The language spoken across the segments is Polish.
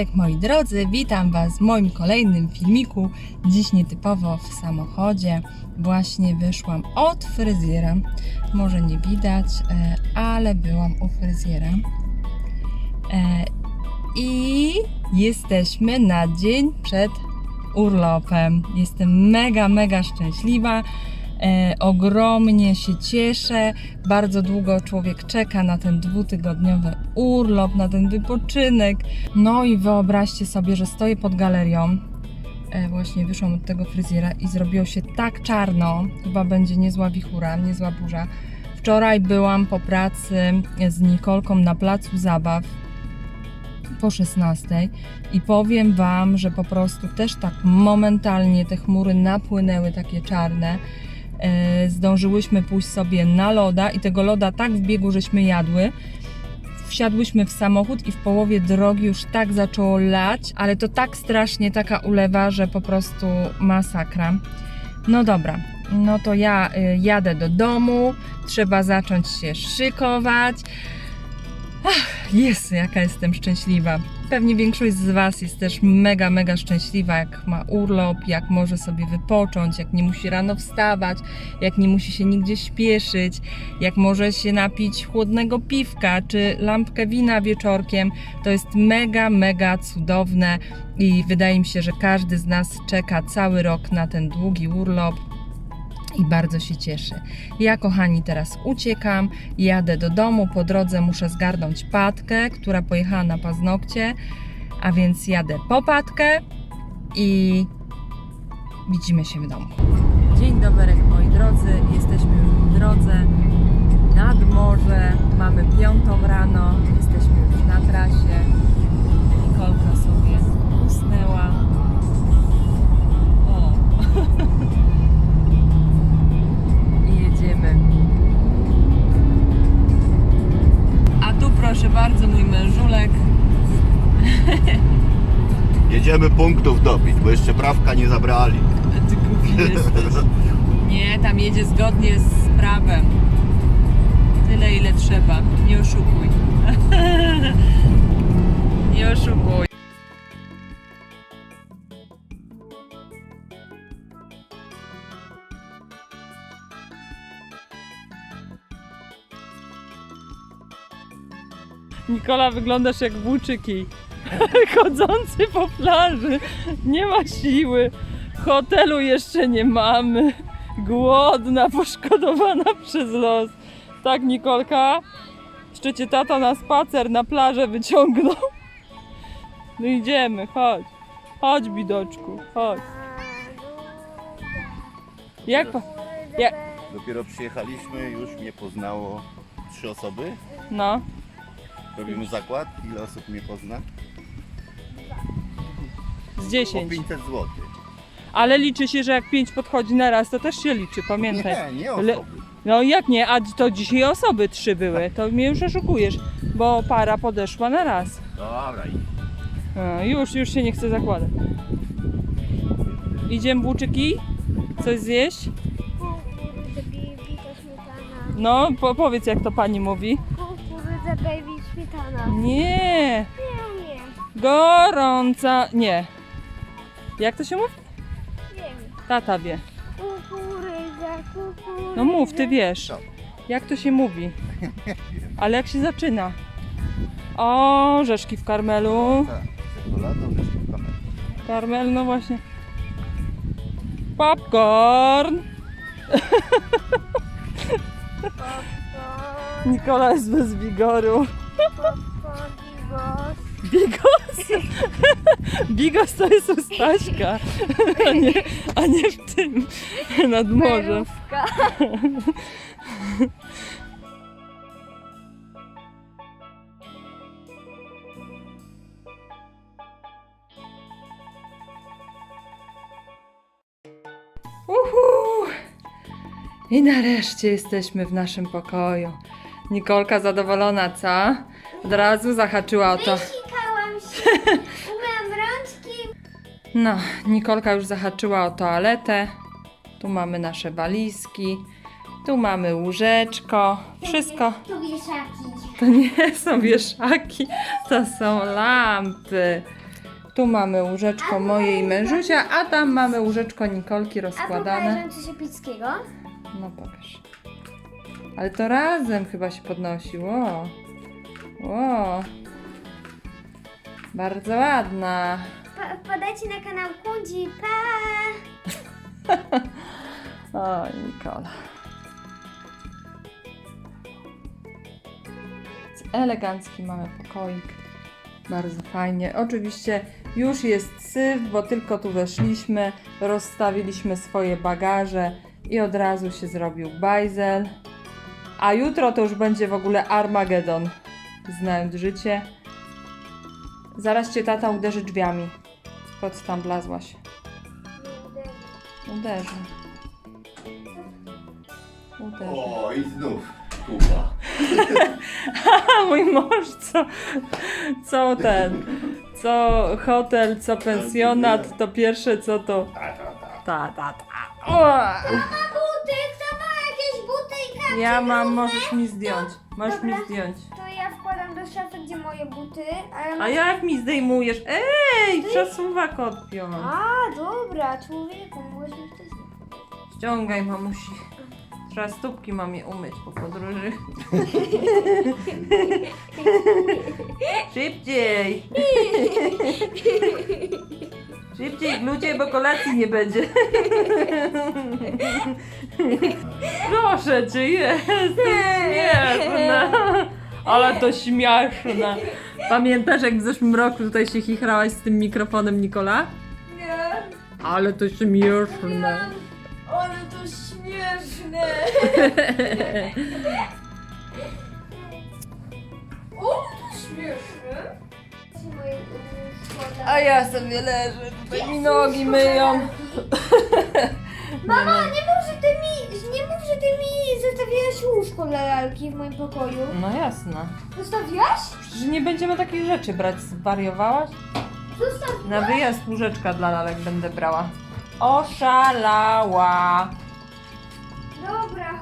dobry moi drodzy, witam Was w moim kolejnym filmiku. Dziś nietypowo w samochodzie. Właśnie wyszłam od fryzjera. Może nie widać, e, ale byłam u fryzjera. E, I jesteśmy na dzień przed urlopem. Jestem mega, mega szczęśliwa. E, ogromnie się cieszę. Bardzo długo człowiek czeka na ten dwutygodniowy urlop, na ten wypoczynek. No i wyobraźcie sobie, że stoję pod galerią. E, właśnie wyszłam od tego fryzjera i zrobiło się tak czarno. Chyba będzie niezła wichura, niezła burza. Wczoraj byłam po pracy z Nikolką na placu zabaw po 16 i powiem Wam, że po prostu też tak momentalnie te chmury napłynęły takie czarne. E, zdążyłyśmy pójść sobie na loda i tego loda tak w biegu żeśmy jadły. Wsiadłyśmy w samochód i w połowie drogi już tak zaczęło lać, ale to tak strasznie taka ulewa, że po prostu masakra. No dobra, no to ja y, jadę do domu, trzeba zacząć się szykować. Ach, jest, jaka jestem szczęśliwa. Pewnie większość z Was jest też mega, mega szczęśliwa, jak ma urlop, jak może sobie wypocząć, jak nie musi rano wstawać, jak nie musi się nigdzie śpieszyć, jak może się napić chłodnego piwka czy lampkę wina wieczorkiem. To jest mega, mega cudowne i wydaje mi się, że każdy z nas czeka cały rok na ten długi urlop. I bardzo się cieszy. Ja, kochani, teraz uciekam, jadę do domu. Po drodze muszę zgarnąć patkę, która pojechała na paznokcie, a więc jadę po patkę i widzimy się w domu. Dzień dobry, moi drodzy. Jesteśmy już w drodze nad morze. Mamy piątą rano. Jesteśmy już na trasie. Jedziemy punktów dobić, bo jeszcze prawka nie zabrali. Ty głupi jesteś. Nie, tam jedzie zgodnie z prawem. Tyle ile trzeba. Nie oszukuj. Nie oszukuj. Nikola, wyglądasz jak włóczyki. Chodzący po plaży. Nie ma siły. Hotelu jeszcze nie mamy. Głodna, poszkodowana przez los. Tak, Nikolka? Jeszcze cię tata na spacer na plażę wyciągnął. No idziemy, chodź. Chodź, bidoczku, chodź. Jak pa... Jak... Dopiero przyjechaliśmy, już mnie poznało trzy osoby. No, Robimy zakład, ile osób mnie pozna? Po 10. 500 zł. Ale liczy się, że jak 5 podchodzi na raz, to też się liczy, pamiętaj. Nie, nie Le- osoby. No jak nie, a to dzisiaj osoby trzy były, to mnie już oszukujesz, bo para podeszła na raz. Dobra, i A, już, już się nie chce zakładać. Idziemy buczyki? Coś zjeść? Kukurydza baby to śmietana. No, po, powiedz jak to pani mówi. Kukurydza baby śmietana. Nie, Nie, nie, gorąca, nie. Jak to się mówi? nie wiem. Tata wie. Kukurydza, kukurydza. No mów, ty wiesz. Co? Jak to się mówi? Ale jak się zaczyna? O, rzeszki w karmelu. tak, czekolada, wreszcie kamerę. Karmel, no właśnie. Popcorn. Popcorn, Nikola jest bez wigoru. popcorn, bigos. Bigos? Bigos to jest u Staśka, a nie, a nie w tym, nad morzem. Uhu. I nareszcie jesteśmy w naszym pokoju. Nikolka zadowolona, co? Od razu zahaczyła o to. Się. Umyłam rączki. No, Nikolka już zahaczyła o toaletę. Tu mamy nasze walizki. Tu mamy łóżeczko. Wszystko. Tu wieszaki. To nie są wieszaki, to są lampy. Tu mamy łóżeczko moje i mężusia, a tam mamy łóżeczko Nikolki A rozkładane. pokażę coś epickiego. No pokaż. Ale to razem chyba się podnosi. Ło. Ło. Bardzo ładna. Pa, wpadajcie na kanał Kundzi. Pa! O, Nikola. Elegancki mamy pokoik. Bardzo fajnie. Oczywiście już jest syf, bo tylko tu weszliśmy, rozstawiliśmy swoje bagaże i od razu się zrobił bajzel. A jutro to już będzie w ogóle Armagedon. Znając życie. Zaraz cię tata uderzy drzwiami. Po co tam wlazłaś? Uderzy. Uderzy. O, i znów kupa. A mój mąż co, co ten, co hotel, co pensjonat, to pierwsze co to Ta, ta, ta. ta, ta, ta. O! Buty! Kto ma jakieś buty i kapcie? Ja mam, możesz mi zdjąć, możesz mi zdjąć. Moje buty. A, A jak mi zdejmujesz? Ej, przesuwak odpiąć. a dobra, człowieku, możesz mi wcześniej. Ściągaj mamusi. Trzeba stópki mamie umyć po podróży. Szybciej! Szybciej, ludzie, bo kolacji nie będzie. Proszę cię, jestem śmieszna. Ale to śmieszne. Pamiętasz, jak w zeszłym roku tutaj się chichrałaś z tym mikrofonem, Nikola? Nie, Ale to śmieszne. ale to śmieszne. o, to śmieszne. A ja sobie leżę, tutaj mi nogi myją. Mama, nie mów, że ty mi, nie mów, że ty mi zostawiłaś łóżko dla lalki w moim pokoju. No jasne. Zostawiłaś? Przecież nie będziemy takich rzeczy brać. Zwariowałaś? Zostaw. Na wyjazd łóżeczka dla lalek będę brała. Oszalała. Dobra.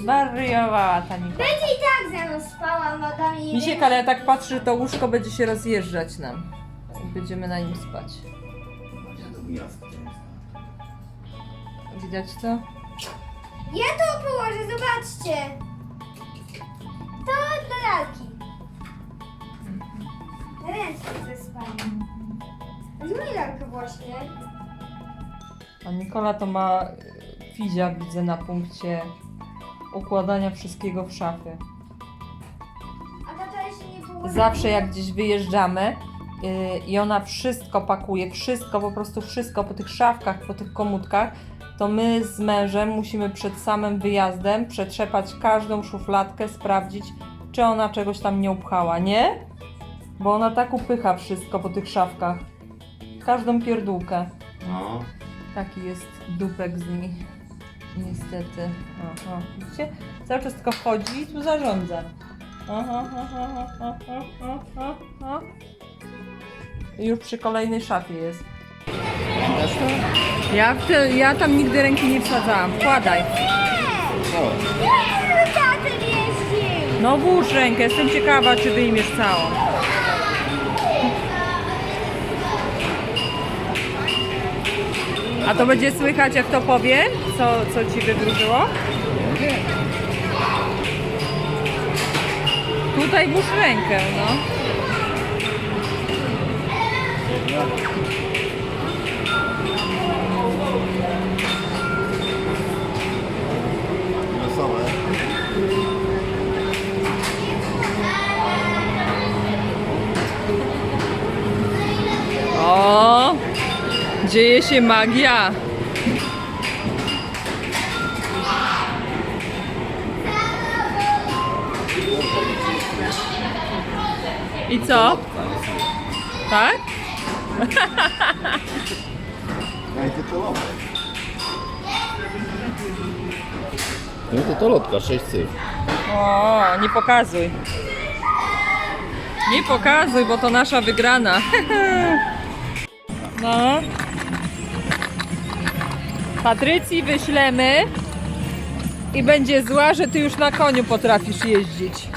Zwariowała ta. Będzie i tak ze mną spała, madam i... Misiek, ale ja tak patrzę, że to łóżko będzie się rozjeżdżać nam. I będziemy na nim spać. Ja do miasta. Widać to? Ja to położę, zobaczcie. To dla lalki. Ręce ze spania. Moja lalka właśnie? A Nikola to ma y, fizia, widzę na punkcie układania wszystkiego w szafie. A tata jeszcze nie położył. Zawsze jak gdzieś wyjeżdżamy yy, i ona wszystko pakuje, wszystko, po prostu wszystko po tych szafkach, po tych komódkach, to my z mężem musimy przed samym wyjazdem przetrzepać każdą szufladkę, sprawdzić, czy ona czegoś tam nie upchała, nie? Bo ona tak upycha wszystko po tych szafkach. Każdą pierdółkę. No. Taki jest dupek z niej. Niestety. Aha, widzicie? Cały czas tylko wchodzi i tu zarządza. Aha, aha, aha, aha, aha, aha. I już przy kolejnej szafie jest. Ja, te, ja tam nigdy ręki nie wsadzałam. Wkładaj. O, Nie, taty jeździł. No włóż rękę, jestem ciekawa, czy wyjmiesz całą. A to będzie słychać, jak to powiem? Co, co ci wywróżyło? Tutaj włóż rękę, no. Dzieje się magia. I co? Tak? No to to lotka, 6 cyfr. O, nie pokazuj. Nie pokazuj, bo to nasza wygrana. No. Patrycji wyślemy i będzie zła, że ty już na koniu potrafisz jeździć.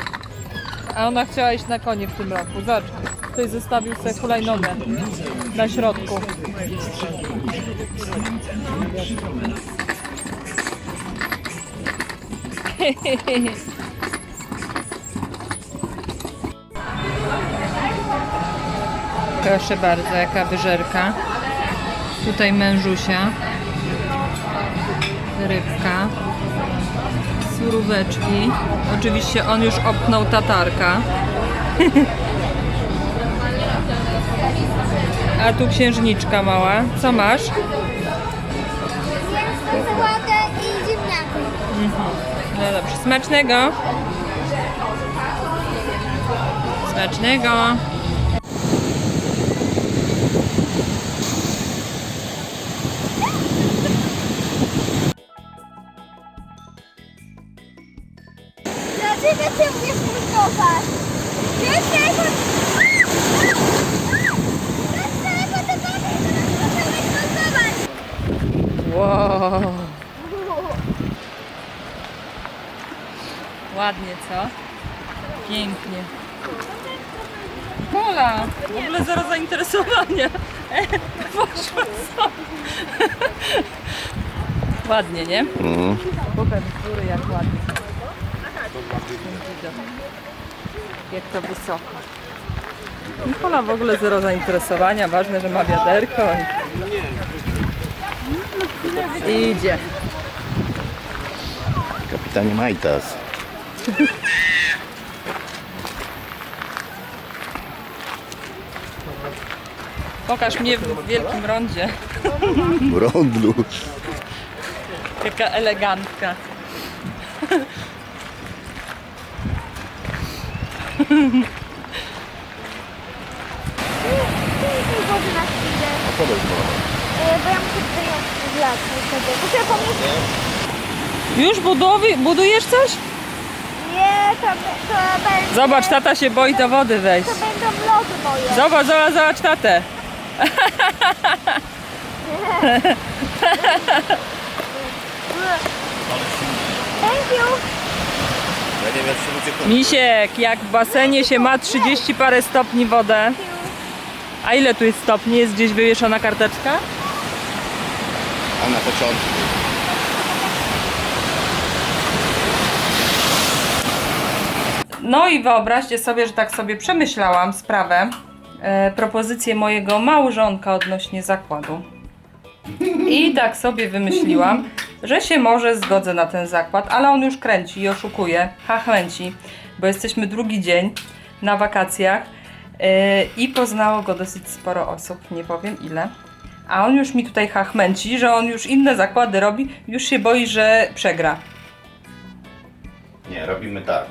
A ona chciała iść na konie w tym roku. Zobacz, ktoś zostawił sobie hulajnogę na środku. Proszę bardzo, jaka wyżerka. Tutaj mężusia. Rybka. Suróweczki. Oczywiście on już opnął tatarka. A tu księżniczka mała. Co masz? Sałatę i ziemniaki. No dobrze, smacznego. Smacznego. Dlaczego cię? Dlaczego ty możesz nurkować? Wow. Ładnie, co? Pięknie. Mola! W ogóle zero zainteresowania. Poszła. Ładnie, nie? Mhm. Pokaż z góry jak ładnie. Widok. Jak to wysoko. Nikola w ogóle zero zainteresowania. Ważne, że ma wiaderko. I... Idzie. Kapitanie Majtas. Pokaż mnie w wielkim rondzie. W rondlu. Jaka elegantka. Wody na chwilę. A co bez mowa? E, Bo ja muszę tutaj wlać wtedy. Muszę pomóc. Już budowi, budujesz coś? Nie, to, to będzie... Zobacz, tata się boi do wody wejść. To będą lody moje. Zobacz, zobacz, zobacz tatę. Thank you. Ja nie wiem, czy ludzie Misiek, jak w basenie się ma 30 parę stopni wodę. A ile tu jest stopni? Jest gdzieś wywieszona karteczka? A na początku. No i wyobraźcie sobie, że tak sobie przemyślałam sprawę, e, propozycję mojego małżonka odnośnie zakładu. I tak sobie wymyśliłam, że się może zgodzę na ten zakład, ale on już kręci i oszukuje, chachmęci, bo jesteśmy drugi dzień na wakacjach e, i poznało go dosyć sporo osób, nie powiem ile. A on już mi tutaj chachmęci, że on już inne zakłady robi, już się boi, że przegra. Nie, robimy tak.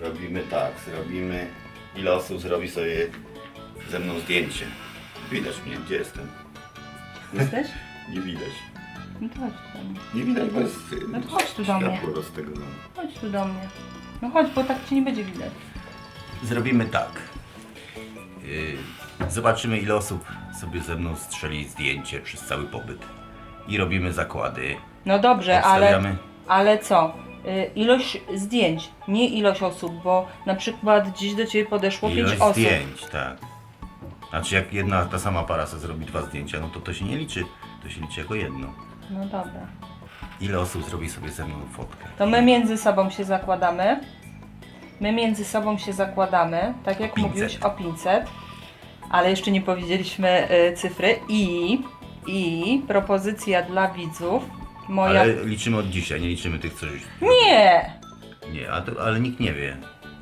Robimy tak, zrobimy. Ile osób zrobi sobie ze mną zdjęcie? Widać mnie, gdzie jestem? Jesteś? Nie widać. No to chodź tu do mnie. Nie widać, bo jest y, No to chodź tu do mnie. światło. Chodź tu do mnie. No chodź, bo tak ci nie będzie widać. Zrobimy tak. Yy, zobaczymy ile osób sobie ze mną strzeli zdjęcie przez cały pobyt. I robimy zakłady. No dobrze, ale, Obstawiamy. ale co? Y, Ilość zdjęć, nie ilość osób, bo na przykład dziś do ciebie podeszło pięć Ilość osób. zdjęć, tak. Znaczy jak jedna ta sama para sobie zrobi dwa zdjęcia, no to to się nie liczy. To się liczy jako jedno. No dobra. Ile osób zrobi sobie ze mną fotkę? To my między sobą się zakładamy. My między sobą się zakładamy, tak jak 500. mówiłeś o 500, ale jeszcze nie powiedzieliśmy y, cyfry i i propozycja dla widzów. Moja. Ale liczymy od dzisiaj, nie liczymy tych, co już... Nie! Nie, a to, ale nikt nie wie.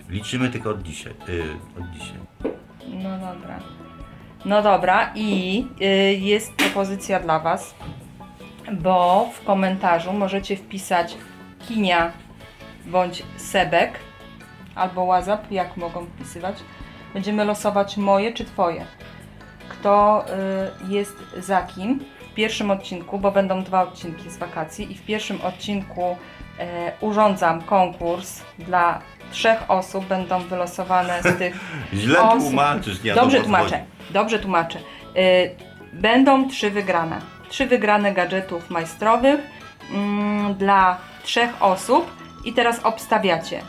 Liczymy tylko od dzisiaj. Yy, od dzisiaj. No dobra. No dobra, i y, jest propozycja dla Was, bo w komentarzu możecie wpisać Kinia bądź Sebek albo WhatsApp, jak mogą wpisywać. Będziemy losować moje czy Twoje. Kto y, jest za kim w pierwszym odcinku, bo będą dwa odcinki z wakacji i w pierwszym odcinku urządzam konkurs dla trzech osób, będą wylosowane z tych Źle osób. tłumaczysz, nie Dobrze wiadomo, o co tłumaczę, dobrze tłumaczę. Y, Będą trzy wygrane. Trzy wygrane gadżetów majstrowych mm, dla trzech osób i teraz obstawiacie.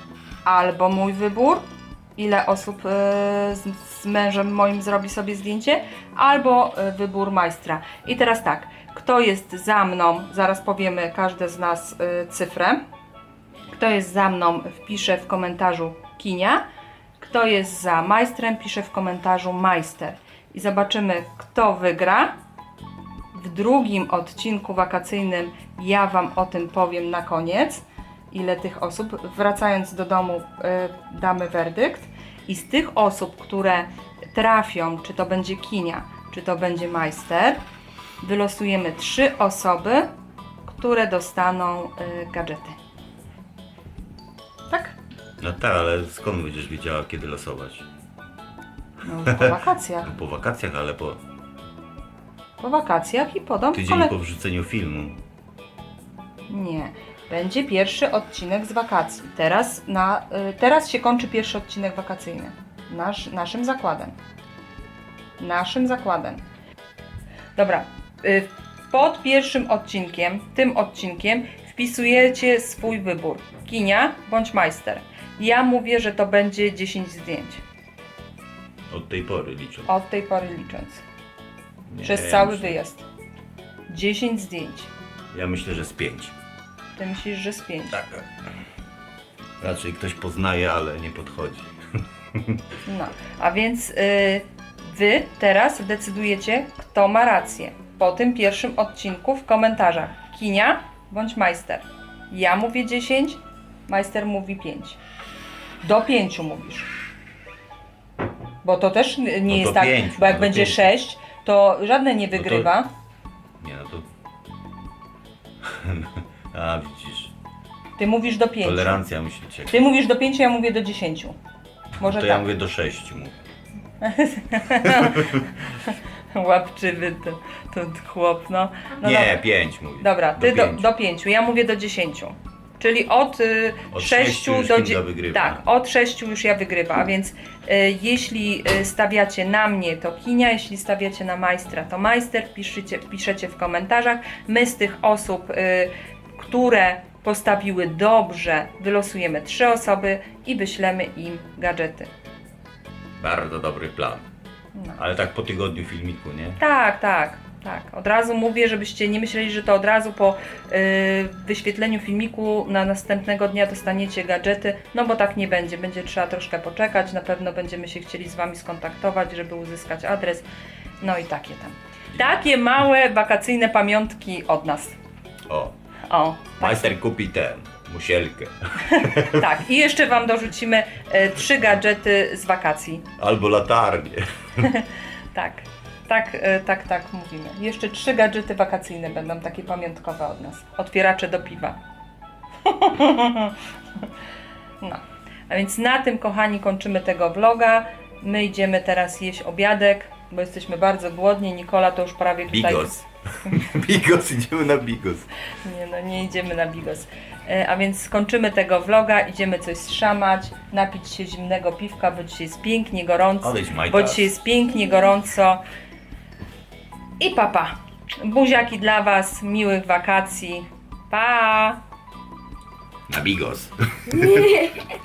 albo mój wybór, ile osób e, z, z mężem moim zrobi sobie zdjęcie, albo e, wybór majstra. I teraz tak, kto jest za mną, zaraz powiemy każde z nas e, cyfrę. Kto jest za mną, wpisze w komentarzu kinia. Kto jest za majstrem, pisze w komentarzu majster. I zobaczymy, kto wygra. W drugim odcinku wakacyjnym ja Wam o tym powiem na koniec, ile tych osób. Wracając do domu, y, damy werdykt. I z tych osób, które trafią, czy to będzie kinia, czy to będzie majster, wylosujemy trzy osoby, które dostaną y, gadżety. Tak? No tak, ale skąd będziesz wiedziała, kiedy losować? No, po wakacjach. Po wakacjach, ale po Po wakacjach i podam tydzień kole... po wrzuceniu filmu. Nie. Będzie pierwszy odcinek z wakacji. Teraz, na, y, teraz się kończy pierwszy odcinek wakacyjny. Nasz, naszym zakładem. Naszym zakładem. Dobra. Y, Pod pierwszym odcinkiem, tym odcinkiem, wpisujecie swój wybór. Kinia bądź majster. Ja mówię, że to będzie 10 zdjęć. Od tej pory liczę. Od tej pory licząc. Nie, Przez ja cały myślę, wyjazd. 10 zdjęć. Ja myślę, że z pięć. Ty myślisz, że z 5. Tak. Raczej ktoś poznaje, ale nie podchodzi. No, a więc y, wy teraz decydujecie, kto ma rację. Po tym pierwszym odcinku w komentarzach. Kinia bądź majster. Ja mówię 10, majster mówi 5. Do 5 mówisz. Bo to też nie No jest tak, pięć, bo jak no będzie pięć. 6, to żadne nie No wygrywa. Nie no to... A widzisz, Ty mówisz do 5. tolerancja musi cię. Ty mówisz do 5, ja mówię do 10. Może To tak. ja mówię do sześciu. Mówię. Łapczywy to, to chłop, no. no nie, dobra. pięć mówię. Dobra, ty do, pięciu. do pięciu, ja mówię do dziesięciu. Czyli od, y, Od sześciu sześciu już do Kinga dzie- wygrywa. Tak, od sześciu już ja wygrywam, a więc y, jeśli y, stawiacie na mnie, to kinia, jeśli stawiacie na majstra, to majster, piszecie, piszecie w komentarzach. My z tych osób, y, które postawiły dobrze, wylosujemy trzy osoby i wyślemy im gadżety. Bardzo dobry plan. No. Ale tak po tygodniu filmiku, nie? Tak, tak, tak. Od razu mówię, żebyście nie myśleli, że to od razu po y, wyświetleniu filmiku na następnego dnia dostaniecie gadżety, no bo tak nie będzie. Będzie trzeba troszkę poczekać, na pewno będziemy się chcieli z Wami skontaktować, żeby uzyskać adres, no i takie tam. Takie małe wakacyjne pamiątki od nas. O, O, tak, majster kupi ten, musielkę. tak. I jeszcze Wam dorzucimy y, trzy gadżety z wakacji. Albo latarnię. Tak, tak, e, tak, tak mówimy. Jeszcze trzy gadżety wakacyjne będą takie pamiątkowe od nas. Otwieracze do piwa. No, a więc na tym, kochani, kończymy tego vloga. My idziemy teraz jeść obiadek, bo jesteśmy bardzo głodni. Nikola to już prawie tutaj... Bigos. Bigos, idziemy na bigos. Nie, no nie idziemy na bigos. E, A więc skończymy tego vloga, idziemy coś szamać, napić się zimnego piwka, bo dzisiaj jest pięknie gorąco. Odejdź, Majta. Bo dzisiaj jest pięknie gorąco. I papa. Buziaki dla Was, miłych wakacji. Pa! Na bigos.